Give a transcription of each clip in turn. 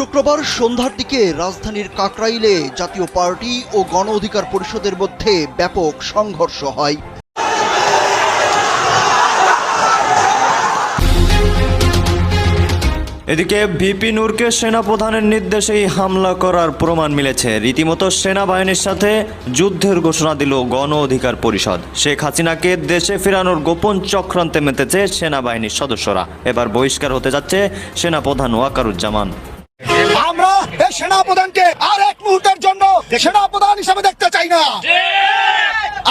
শুক্রবার সন্ধ্যার দিকে রাজধানীর কাকরাইলে জাতীয় পার্টি ও গণ অধিকার পরিষদের মধ্যে ব্যাপক সংঘর্ষ হয়। এদিকে ভিপি নূরকে সেনাপ্রধানের নির্দেশেই হামলা করার প্রমাণ মিলেছে। রীতিমতো সেনাবাহিনীর সাথে যুদ্ধের ঘোষণা দিল গণ অধিকার পরিষদ। শেখ হাসিনাকে দেশে ফেরানোর গোপন চক্রান্তে মেতেছে সেনাবাহিনীর সদস্যরা। এবার বহিষ্কার হতে যাচ্ছে সেনাপ্রধান ওয়াকারুজ্জামান। আমরা এই সেনাপ্রধানকে আর এক মুহূর্তের জন্য সেনাপ্রধান হিসেবে দেখতে চাই না।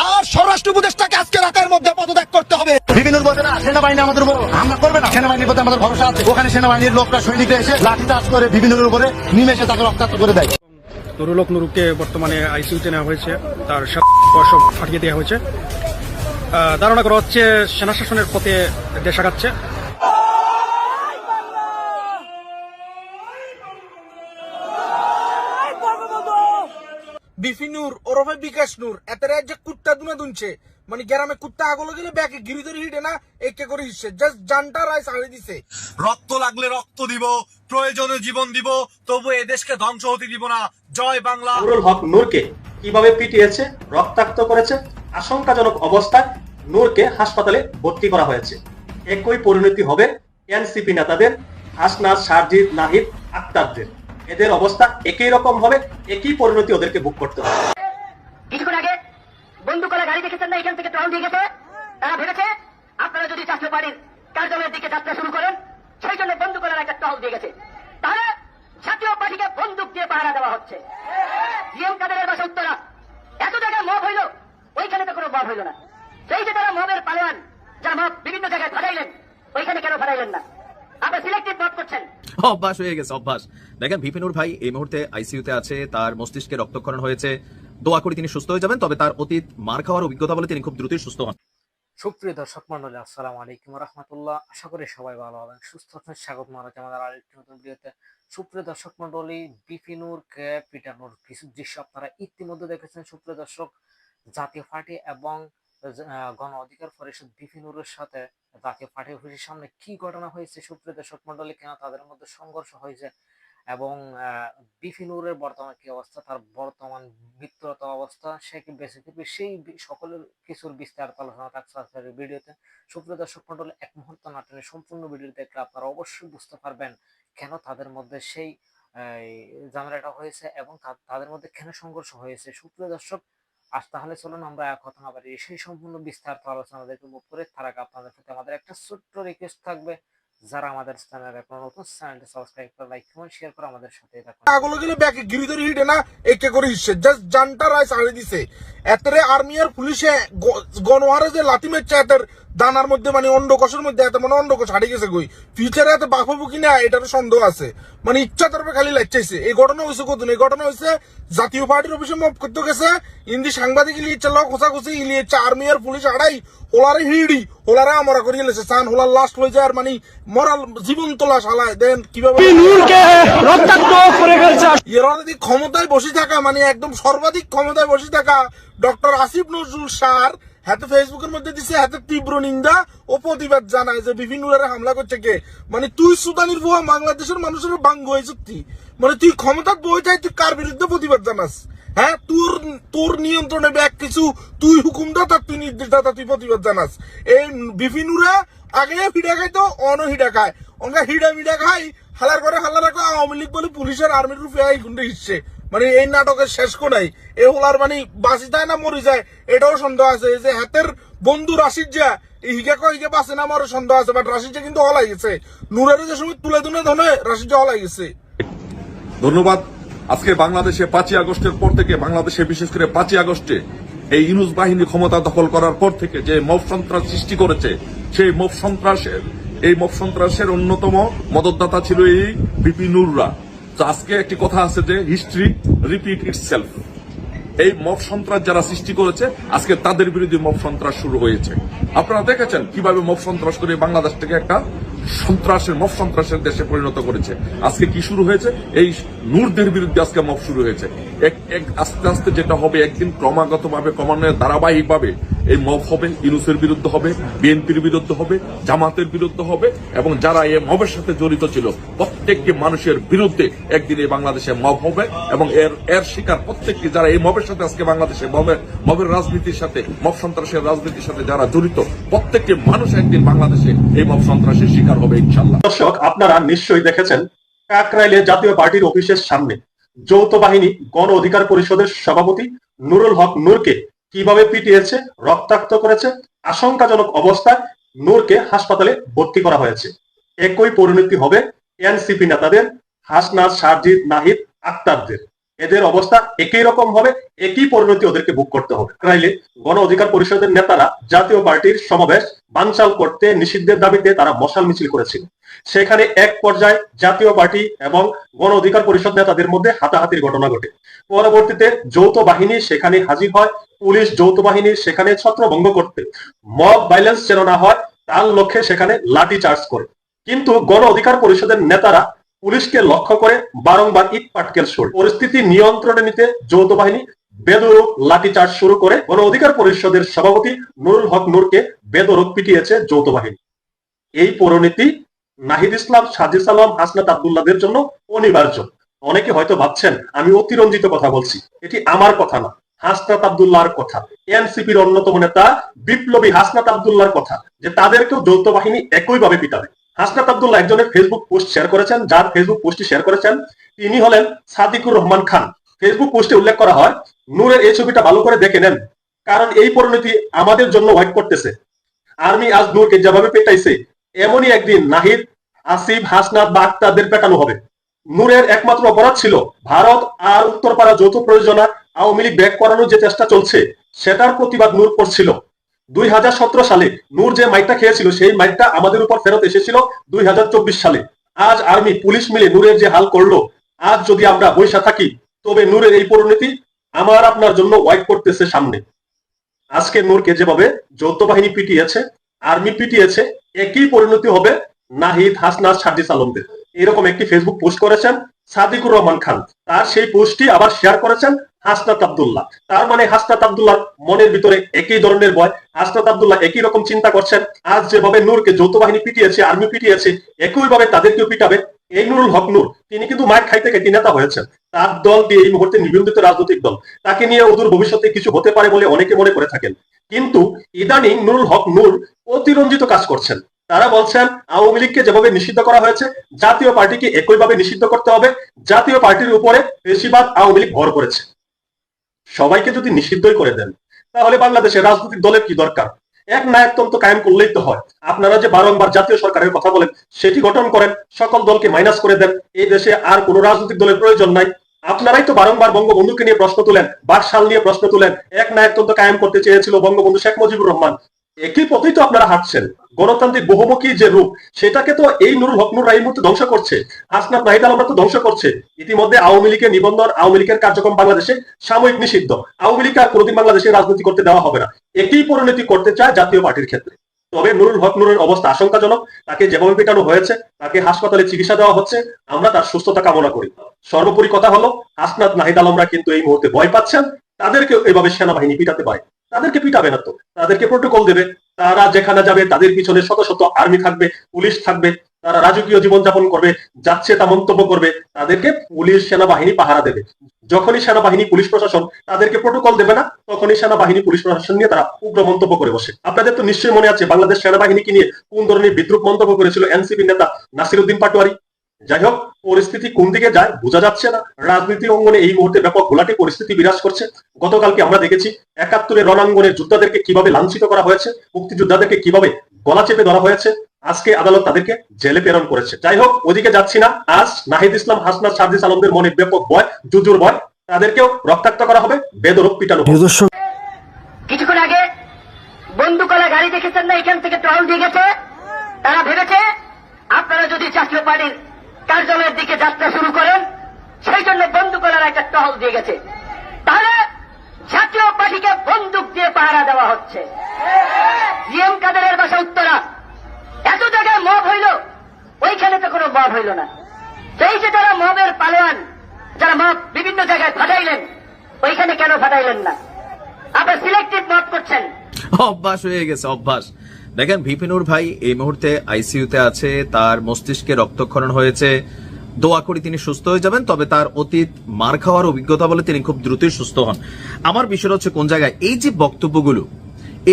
আর স্বরাষ্ট্র উপদেষ্টাকে আজকে রাতের মধ্যে পদত্যাগ করতে হবে। বিভিন্ন সেনাবাহিনী আমাদের উপর হামলা করবে না। সেনাবাহিনীর প্রতি আমাদের ভরসা আছে। ওখানে সেনাবাহিনীর লোকরা সৈনিকরা এসে লাঠিচার্জ করে বিভিন্ন উপরে নিমেষে তাকে রক্তাক্ত করে দেয়। নুরুলক নুরুকে বর্তমানে আইসিইউতে নেওয়া হয়েছে। তার সব সব ফাটিয়ে দেওয়া হয়েছে। ধারণা করা হচ্ছে সেনা শাসনের পথে দেশ আগাচ্ছে। বিকাশ নূর এতের যে কুত্তা দুনা দুনছে। মানে গ্রামে কুত্তা আগলো গেলে ব্যাকে গিরি ধরে হিটে না একে করে হিসছে জাস্ট জানটা রায় সাড়ে দিছে। রক্ত লাগলে রক্ত দিব প্রয়োজনে জীবন দিব তবু এদেশকে ধ্বংস হতে দিব না। জয় বাংলা। নুরুল হক নূরকে কীভাবে পিটিয়েছে রক্তাক্ত করেছে আশঙ্কাজনক অবস্থায় নূরকে হাসপাতালে ভর্তি করা হয়েছে। একই পরিণতি হবে এনসিপি নেতাদের হাসনাজ সারজিৎ নাহিদ আক্তারদের। এদের অবস্থা একই রকম হবে একই পরিণতি ওদেরকে বুক করতে হবে। কিছুক্ষণ আগে বন্দুকলা গাড়ি দেখেছেন না, এখান থেকে টহল দিয়ে গেছে? তারা ভেবেছে আপনারা যদি পার্টির কার্যালয়ের দিকে যাত্রা শুরু করেন, সেই জন্য বন্দুকলার একটা টহল দিয়ে গেছে। তাহলে জাতীয় পার্টিকে বন্দুক দিয়ে পাহারা দেওয়া হচ্ছে। জিএম কাদের বাসা উত্তরা। এত জায়গায় মব হইল, ওইখানে তো কোনো মব হইল না। সেই যে তারা মবের পালোয়ান, যারা মব বিভিন্ন জায়গায় ফাটাইলেন, ওইখানে কেন ফাটাইলেন না? আপনার সিলেক্টিভ মব করছেন। অভ্যাস হয়ে গেছে, অভ্যাস। দেখেন ভিপিনুর ভাই এই মুহূর্তে আইসিইউতে আছে, তার মস্তিষ্কে রক্তক্ষরণ হয়েছে। দোয়া করি তিনি সুস্থ হয়ে যাবেন, তবে তার অতীত মার খাওয়ার অভিজ্ঞতা বলে তিনি খুব দ্রুতই সুস্থ হন। সুপ্রিয় দর্শক মন্ডলী আসসালামু আলাইকুম রহমতুল্লাহ। আশা করি সবাই ভালো হবেন সুস্থ আছেন। স্বাগত জানাচ্ছি আমাদের আরেকটি নতুন ভিডিওতে। সুপ্রিয় দর্শক মন্ডলী বিপিনুর কে পিটানোর কিছু দৃশ্য আপনারা ইতিমধ্যে দেখেছেন, সুপ্রিয় দর্শক। জাতীয় পার্টি এবং গণ অধিকার পরিষদ বিপিনুরের সাথে জাতীয় পার্টি অফিসের সামনে কি ঘটনা হয়েছে, সুপ্রিয় দর্শক মন্ডলী কেন তাদের মধ্যে সংঘর্ষ হয়েছে? এবং আহ, বিপিনুরের বর্তমান কি অবস্থা তার বর্তমান মিত্রতা অবস্থা সে কি বেঁচে থাকবে সেই সকলের কিছুর বিস্তারিত আলোচনা থাকছে আজকের ভিডিওতে। সুপ্রিয় দর্শক মন্ডলী এক মুহূর্ত নাটনে সম্পূর্ণ ভিডিও দেখলে আপনারা অবশ্যই বুঝতে পারবেন কেন তাদের মধ্যে সেই ঝামেলাটা হয়েছে এবং তাদের মধ্যে কেন সংঘর্ষ হয়েছে। সুপ্রিয় দর্শক আজ তাহলে চলুন আমরা এক কথা না বাড়ি সেই সম্পূর্ণ বিস্তারিত আলোচনা দেখে আপনাদের প্রতি আমাদের একটা ছোট্ট রিকোয়েস্ট থাকবে। যারা আমাদের চ্যানেল এখন নতুন, চ্যানেলটি সাবস্ক্রাইব করে লাইক কমেন্ট শেয়ার করে আমাদের সাথে থাকুন। ব্যাকে গিরি ধরে হিটে না, একে করে হিসে জাস্ট জানটা রায় দিছে। এতরে আর্মি আর পুলিশে গণহারে যে লাথি মেরছে এতের দানার মধ্যে মানে অন্ডকোষের মধ্যে এত মানে অন্ডকোষ হারিয়ে গেছে গই ফিউচারে এত বাপ হব কিনা এটারও সন্দেহ আছে। মানে ইচ্ছা তরফে খালি লাইচাইছে এই ঘটনা হয়েছে কত এই ঘটনা হয়েছে জাতীয় পার্টির অফিসে মপ করতে গেছে। ইন্দি সাংবাদিক ইলি ইচ্ছা লোক খোঁচা খুঁচি ইলি ইচ্ছা আর্মি আর পুলিশ আড়াই হোলারে হিড়ি হোলারে আমরা করিয়ে লেছে। সান হোলার লাস্ট হয়ে যায় আর মানে মরাল জীবন লাশ হালায়। দেন কীভাবে এরা যদি ক্ষমতায় বসে থাকা মানে একদম সর্বাধিক ক্ষমতায় বসে থাকা ডক্টর আসিফ নজরুল সার হাতে ফেসবুকের মধ্যে দিছে, হাতে তীব্র নিন্দা ও প্রতিবাদ জানায় যে বিভিন্ন হামলা করছে কে? মানে তুই সুদানির ভুয়া, বাংলাদেশের মানুষের বাঙ্গ হয়ে সত্যি মানে তুই ক্ষমতার বই চাই, তুই কার বিরুদ্ধে প্রতিবাদ জানাস? হ্যাঁ তোর তোর নিয়ন্ত্রণে ব্যাগ কিছু, তুই হুকুমদাতা, তুই নির্দেশদাতা, তুই প্রতিবাদ জানাস। এই বিপিনুরা আগে হিডা খাইতো অন হিডা খায়। অনকা হিডা মিডা খাই হালার করে হালার রাখো, আওয়ামী লীগ বলে পুলিশের আর্মির রূপে এই গুন্ডে হিসছে। মানে এই নাটকের শেষ কোনাই এ হলার মানে বাঁচি যায় না, মরি যায়, এটাও সন্দেহ আছে। যে হাতের বন্ধু রাশিদ যা হিগে কয় হিগে বাঁচে না আমার সন্দেহ আছে বাট রাশিদ কিন্তু হলাই গেছে। নুরের যে সময় তুলে তুলে ধনে রাশিদ হলাই গেছে। ধন্যবাদ। আজকে বাংলাদেশে পাঁচই আগস্টের পর থেকে, বাংলাদেশে বিশেষ করে পাঁচই আগস্টে, এই ইনুস বাহিনী ক্ষমতা দখল করার পর থেকে যে মব সন্ত্রাস সৃষ্টি করেছে, সেই মব সন্ত্রাসের, এই মব সন্ত্রাসের অন্যতম মদতদাতা ছিল এই বিপিনুররা আজকে একটি কথা আছে যে হিস্ট্রি রিপিট ইটসেলফ এই মব সন্ত্রাস যারা সৃষ্টি করেছে, আজকে তাদের বিরুদ্ধে মব সন্ত্রাস শুরু হয়েছে। আপনারা দেখেছেন কীভাবে মব সন্ত্রাস করে বাংলাদেশ থেকে একটা সন্ত্রাসের মব সন্ত্রাসের দেশে পরিণত করেছে। আজকে কি শুরু হয়েছে? এই নূরদের বিরুদ্ধে আজকে মব শুরু হয়েছে। এক এক, আস্তে আস্তে যেটা হবে একদিন ক্রমাগত ভাবে ক্রমান্বয়ে ধারাবাহিক ভাবে এই মব হবে, ইনুসের বিরুদ্ধে হবে, বিএনপির বিরুদ্ধে হবে, জামাতের বিরুদ্ধে হবে, এবং যারা এই মবের সাথে জড়িত ছিল, প্রত্যেকটি মানুষের বিরুদ্ধে একদিন এই বাংলাদেশে মব হবে, এবং এর এর শিকার প্রত্যেকটি যারা এই মবের সাথে আজকে বাংলাদেশে মবের মবের রাজনীতির সাথে, মব সন্ত্রাসের রাজনীতির সাথে যারা জড়িত, প্রত্যেকটি মানুষ একদিন বাংলাদেশে এই মব সন্ত্রাসের শিকার হবে ইনশাল্লাহ দর্শক, আপনারা নিশ্চয়ই দেখেছেন, কাকরাইলে জাতীয় পার্টির অফিসের সামনে যৌথ বাহিনী গণ অধিকার পরিষদের সভাপতি নুরুল হক নূরকে কীভাবে পিটিয়েছে রক্তাক্ত করেছে? আশঙ্কাজনক অবস্থায় নূরকে হাসপাতালে ভর্তি করা হয়েছে। একই পরিণতি হবে এনসিপি নেতাদের হাসনাজ সারজিৎ নাহিদ আক্তারদের। এদের অবস্থা একই রকম হবে, একই পরিণতি ওদেরকে বুক করতে হবে। কাকরাইলে গণ অধিকার পরিষদের নেতারা জাতীয় পার্টির সমাবেশ বানচাল করতে নিষিদ্ধের দাবিতে তারা মশাল মিছিল করেছিল। সেখানে এক পর্যায়ে জাতীয় পার্টি এবং গণ অধিকার পরিষদ নেতাদের মধ্যে হাতাহাতির ঘটনা ঘটে। পরবর্তীতে যৌথ বাহিনী সেখানে হাজির হয় পুলিশ যৌথ বাহিনী সেখানে ছত্রভঙ্গ করতে মব ভাইলেন্স যেন না হয়, তার লক্ষ্যে সেখানে লাঠি চার্জ করে। কিন্তু গণ অধিকার পরিষদের নেতারা পুলিশকে লক্ষ্য করে বারংবার ইট পাটকেল শোল। পরিস্থিতি নিয়ন্ত্রণে নিতে যৌথ বাহিনী বেদরক লাঠিচার্জ শুরু করে। গণ অধিকার পরিষদের সভাপতি নুরুল হক নূরকে বেদরক পিটিয়েছে যৌথ বাহিনী। এই পরিণতি নাহিদ ইসলাম, সাজিদ সালাম হাসনাত আবদুল্লাদের জন্য অনিবার্য। অনেকে হয়তো ভাবছেন, আমি অতিরঞ্জিত কথা বলছি। এটি আমার কথা না হাসনাত আবদুল্লাহর কথা। এনসিপির অন্যতম নেতা বিপ্লবী হাসনাত আবদুল্লাহর কথা, যে তাদেরকেও যৌথ বাহিনী একইভাবে পিটাবে। হাসনাত আবদুল্লাহ একজনের ফেসবুক পোস্ট শেয়ার করেছেন, যার ফেসবুক পোস্টটি শেয়ার করেছেন, তিনি হলেন সাদিকুর রহমান খান। ফেসবুক পোস্টে উল্লেখ করা হয়, নূরের এই ছবিটা ভালো করে দেখে নেন, কারণ এই পরিণতি আমাদের জন্য ওয়েট করতেছে। আর্মি আজ নূরকে যেভাবে পেটাইছে, এমনই একদিন নাহিদ, আসিফ, হাসনাত বা আক্তারদের পেটানো হবে। নূরের একমাত্র অপরাধ ছিল ভারত আর উত্তরপাড়া যৌথ প্রয়োজনা আওয়ামী লীগ ব্যাক করানোর যে চেষ্টা চলছে, সেটার প্রতিবাদ নূর করছিল। দুই হাজার সতেরো সালে নূর যে মাইকটা খেয়েছিল, সেই মাইকটা আমাদের উপর ফেরত এসেছিল দুই হাজার চব্বিশ সালে। আজ আর্মি, পুলিশ মিলে নূরের যে হাল করল, আজ যদি আমরা বৈশা থাকি, তবে নূরের এই পরিণতি আমার আপনার জন্য ওয়াইট করতেছে সামনে। আজকে নূরকে যেভাবে যৌথ বাহিনী পিটিয়েছে, আর্মি পিটিয়েছে, একই পরিণতি হবে নাহিদ হাসনাজ সার্জিস আলমদের। এরকম একটি ফেসবুক পোস্ট করেছেন সাদিকুর রহমান খান। তার সেই পোস্টটি আবার শেয়ার করেছেন হাসনাত আবদুল্লাহ। তার মানে হাসনাত আবদুল্লাহ মনের ভিতরে একই ধরনের ভয়। হাসনাত আবদুল্লাহ একই রকম চিন্তা করছেন। আজ যেভাবে নূরকে যৌথ বাহিনী পিটিয়েছে, আর্মি পিটিয়েছে, একইভাবে তাদেরকেও পিটাবে এই নুরুল হক নূর। তিনি কিন্তু মায়ের খাইতে খাইতে নেতা হয়েছেন। তার দলটি এই মুহূর্তে নিবন্ধিত রাজনৈতিক দল। তাকে নিয়ে অদূর ভবিষ্যতে কিছু হতে পারে বলে অনেকে মনে করে থাকেন। কিন্তু ইদানিং নুরুল হক নূর অতিরঞ্জিত কাজ করছেন। তারা বলছেন, আওয়ামী লীগকে যেভাবে নিষিদ্ধ করা হয়েছে, জাতীয় পার্টিকে একইভাবে নিষিদ্ধ করতে হবে। জাতীয় পার্টির উপরে বেশিরভাগ আওয়ামী লীগ ভর করেছে। সবাইকে যদি নিষিদ্ধই করে দেন, তাহলে বাংলাদেশের রাজনৈতিক দলের কি দরকার? এক নায়কতন্ত্র কায়েম করলেই তো হয়। আপনারা যে বারংবার জাতীয় সরকারের কথা বলেন, সেটি গঠন করেন, সকল দলকে মাইনাস করে দেন, এই দেশে আর কোনো রাজনৈতিক দলের প্রয়োজন নাই। আপনারাই তো বারংবার বঙ্গবন্ধুকে নিয়ে প্রশ্ন তুলেন, বাকশাল নিয়ে প্রশ্ন তুলেন। এক নায়কতন্ত্র কায়েম করতে চেয়েছিল বঙ্গবন্ধু শেখ মুজিবুর রহমান। একই পথেই তো আপনারা হাঁটছেন। গণতান্ত্রিক বহুমুখী যে রূপ, সেটাকে তো এই নুরুল হক নুর মুহূর্তে ধ্বংস করছে। হাসনাত নাহিদ আলমরা তো ধ্বংস করছে। ইতিমধ্যে আওয়ামী লীগের নিবন্ধন, আওয়ামী লীগের কার্যক্রম বাংলাদেশে সাময়িক নিষিদ্ধ। আওয়ামী লীগ আর কোনোদিন বাংলাদেশে রাজনীতি করতে দেওয়া হবে না। একই পরিণতি করতে চায় জাতীয় পার্টির ক্ষেত্রে। তবে নুরুল হক নুরের অবস্থা আশঙ্কাজনক। তাকে যেভাবে পেটানো হয়েছে, তাকে হাসপাতালে চিকিৎসা দেওয়া হচ্ছে, আমরা তার সুস্থতা কামনা করি। সর্বোপরি কথা হলো, হাসনাত নাহিদ আলমরা কিন্তু এই মুহূর্তে ভয় পাচ্ছেন। তাদেরকে এভাবে সেনাবাহিনী পিটাতে পারে। তাদেরকে পিটাবে না তো। তাদেরকে প্রোটোকল দেবে। তারা যেখানে যাবে, তাদের পিছনে শত শত আর্মি থাকবে, পুলিশ থাকবে, তারা রাজকীয় জীবনযাপন করবে, যাচ্ছে তা মন্তব্য করবে, তাদেরকে পুলিশ সেনাবাহিনী পাহারা দেবে। যখনই সেনাবাহিনী, পুলিশ প্রশাসন তাদেরকে প্রোটোকল দেবে না, তখনই সেনাবাহিনী, পুলিশ প্রশাসন নিয়ে তারা উগ্র মন্তব্য করে বসে। আপনাদের তো নিশ্চয়ই মনে আছে, বাংলাদেশ সেনাবাহিনীকে নিয়ে কোন ধরনের বিদ্রুপ মন্তব্য করেছিল এনসিপি নেতা নাসির উদ্দিন পাটোয়ারি? যাই হোক, পরিস্থিতি কোন দিকে যায় বোঝা যাচ্ছে না। রাজনীতি অঙ্গনে এই মুহূর্তে ব্যাপক ঘোলাটে পরিস্থিতি বিরাজ করছে। গতকালকে আমরা দেখেছি একাত্তরের রণাঙ্গনের যোদ্ধাদেরকে কীভাবে লাঞ্ছিত করা হয়েছে, মুক্তিযোদ্ধাদেরকে কীভাবে গলা চেপে ধরা হয়েছে, আজকে আদালত তাদেরকে জেলে প্রেরণ করেছে। যাই হোক, ওদিকে যাচ্ছি না। আজ নাহিদ ইসলাম, হাসনাত, সার্জিস আলমদের মনে ব্যাপক ভয়, জুজুর ভয়। তাদেরকেও রক্তাক্ত করা হবে বেদরক পিটানো। কিছুক্ষণ আগে বন্দুকলা গাড়ি দেখেছেন না, এখান থেকে টহল দিয়ে গেছে? তারা ভেবেছে, আপনারা যদি জাতীয় পার্টির কার্যালয়ের দিকে যাত্রা শুরু করেন সেই জন্য বন্দুকলার একটা টহল দিয়ে গেছে। তাহলে জাতীয় পার্টিকে বন্দুক দিয়ে পাহারা দেওয়া হচ্ছে। জিএম কাদেরের বাসা উত্তরা। এত জায়গায় মব হইল, ওইখানে তো কোনো মব হইল না। সেই যে যারা মবের পালোয়ান, যারা মব বিভিন্ন জায়গায় ফাটাইলেন, ওইখানে কেন ফাটাইলেন না? আপনার সিলেক্টিভ মত করছেন। অভ্যাস হয়ে গেছে, অভ্যাস। দেখেন, ভিপিনুর ভাই এই মুহূর্তে আইসিইউতে আছে, তার মস্তিষ্কে রক্তক্ষরণ হয়েছে। দোয়া করি তিনি সুস্থ হয়ে যাবেন, তবে তার অতীত মার খাওয়ার অভিজ্ঞতা বলে তিনি খুব দ্রুতই সুস্থ হন। আমার বিষয় হচ্ছে কোন জায়গায়? এই যে বক্তব্যগুলো,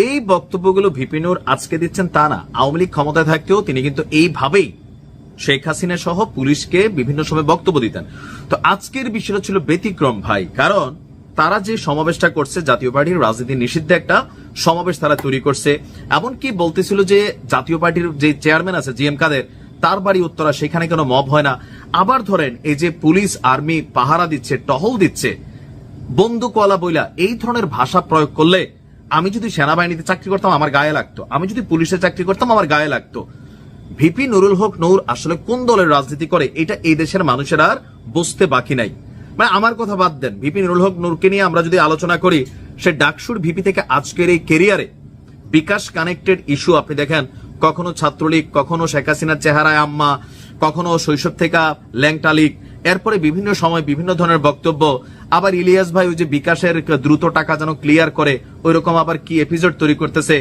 এই বক্তব্যগুলো ভিপিনুর আজকে দিচ্ছেন তা না। আওয়ামী লীগ ক্ষমতায় থাকতেও তিনি কিন্তু এইভাবেই শেখ হাসিনা সহ পুলিশকে বিভিন্ন সময় বক্তব্য দিতেন। তো আজকের বিষয়টা ছিল ব্যতিক্রম ভাই, কারণ তারা যে সমাবেশটা করছে, জাতীয় পার্টির রাজনীতি নিষিদ্ধ একটা সমাবেশ তারা তৈরি করছে। এমনকি বলতেছিল যে জাতীয় পার্টির যে চেয়ারম্যান আছে, জি এম কাদের, তার বাড়ি উত্তরা, সেখানে কোনো মব হয় না। আবার ধরেন, এই যে পুলিশ, আর্মি পাহারা দিচ্ছে, টহল দিচ্ছে বন্দুকওয়ালা বইলা, এই ধরনের ভাষা প্রয়োগ করলে আমি যদি সেনাবাহিনীতে চাকরি করতাম, আমার গায়ে লাগতো। আমি যদি পুলিশে চাকরি করতাম, আমার গায়ে লাগতো। ভিপি নুরুল হক নূর আসলে কোন দলের রাজনীতি করে, এটা এই দেশের মানুষের আর বুঝতে বাকি নাই। মানে আমার কথা বাদ দেন, ভিপি নুরুল হক নূরকে নিয়ে আমরা যদি আলোচনা করি সে ডাকসুর ভিপি থেকে আজকের এই কেরিয়ারে বিকাশ কানেক্টেড ইস্যু। আপনি দেখেন, কখনো ছাত্রলীগ, কখনো শেখ হাসিনার চেহারায় আম্মা, কখনো শৈশব থেকে ল্যাংটা লীগ। এরপরে বিভিন্ন সময় বিভিন্ন ধরনের বক্তব্য। আবার ইলিয়াস ভাই, ওই যে বিকাশের দ্রুত টাকা যেন ক্লিয়ার করে ওই রকম আবার কি এপিসোড তৈরি করতেছে।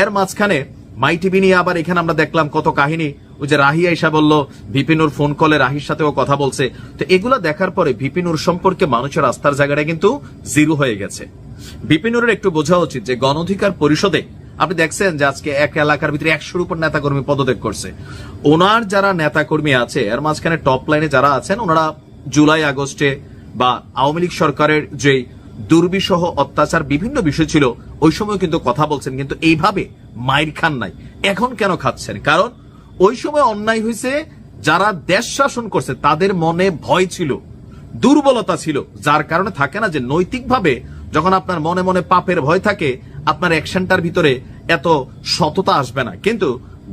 এর মাঝখানে মাই টিভি নিয়ে আবার এখানে আমরা দেখলাম কত কাহিনী। ওই যে রাহি আইসা বলল ভিপিনুর ফোন কলে রাহির সাথেও কথা বলছে। তো এগুলো দেখার পরে ভিপিনুর সম্পর্কে মানুষের আস্থার জায়গাটা কিন্তু জিরো হয়ে গেছে। বিপিনুরের একটু বোঝা উচিত যে গণ অধিকার পরিষদে আপনি দেখছেন যে আজকে এক এলাকার ভিতরে একশোর উপর নেতাকর্মী পদত্যাগ করছে। ওনার যারা নেতাকর্মী আছে, এর মাঝখানে টপ লাইনে যারা আছেন, ওনারা জুলাই আগস্টে বা আওয়ামী লীগ সরকারের যে দুর্বিসহ অত্যাচার বিভিন্ন বিষয় ছিল, ওই সময় কিন্তু কথা বলছেন, কিন্তু এইভাবে মাইর খান নাই। এখন কেন খাচ্ছেন? কারণ ওই সময় অন্যায় হয়েছে, যারা দেশ শাসন করছে, তাদের মনে ভয় ছিল, দুর্বলতা ছিল, যার কারণে থাকে না যে নৈতিকভাবে যখন আপনার মনে মনে পাপের ভয় থাকে, আপনার অ্যাকশনটার ভিতরে এত সততা আসবে না। কিন্তু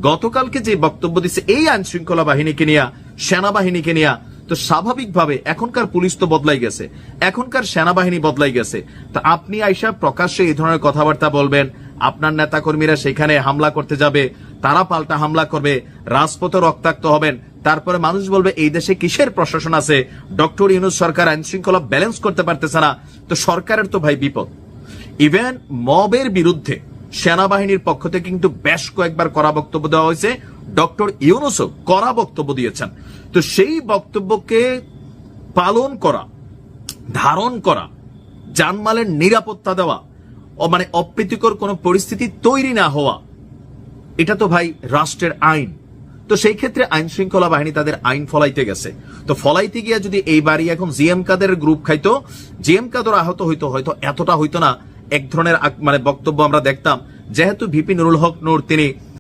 গতকালকে যে বক্তব্য দিচ্ছে এই আইন শৃঙ্খলা বাহিনীকে নিয়ে, সেনাবাহিনীকে নিয়ে, তো স্বাভাবিকভাবে এখনকার পুলিশ তো বদলাই গেছে। এখনকার সেনাবাহিনী বদলাই গেছে। তা আপনি আইসা প্রকাশ্যে এই ধরনের কথাবার্তা বলবেন, আপনার নেতাকর্মীরা সেখানে হামলা করতে যাবে, তারা পাল্টা হামলা করবে, রাজপথে রক্তাক্ত হবেন তারপরে মানুষ বলবে, এই দেশে কিসের প্রশাসন আছে? ডক্টর ইউনুস সরকার আইন শৃঙ্খলা ব্যালেন্স করতে পারতেছে না। তো সরকারের তো ভাই বিপদ। ইভেন মবের বিরুদ্ধে সেনাবাহিনীর পক্ষ থেকে কিন্তু বেশ কয়েকবার করা বক্তব্য দেওয়া হয়েছে। ডক্টর ইউনুসও করা বক্তব্য দিয়েছেন। তো সেই বক্তব্যকে পালন করা, ধারণ করা জানমালের নিরাপত্তা দেওয়া, ও মানে অপ্রীতিকর কোনো পরিস্থিতি তৈরি না হওয়া, এটা তো ভাই রাষ্ট্রের আইন। তো সেই ক্ষেত্রে আইন শৃঙ্খলা বাহিনী তাদের আইন ফলাইতে গেছে। তো ফলাইতে গিয়ে যদি এই বাড়ি এখন জিএম কাদের গ্রুপ খাইতো, জিএম কাদের আহত হইতো হয়তো এতটা হইতো না। এক ধরনের মানে বক্তব্য আমরা দেখতাম। যেহেতু ভিপি নুরুল হক নূর তিনি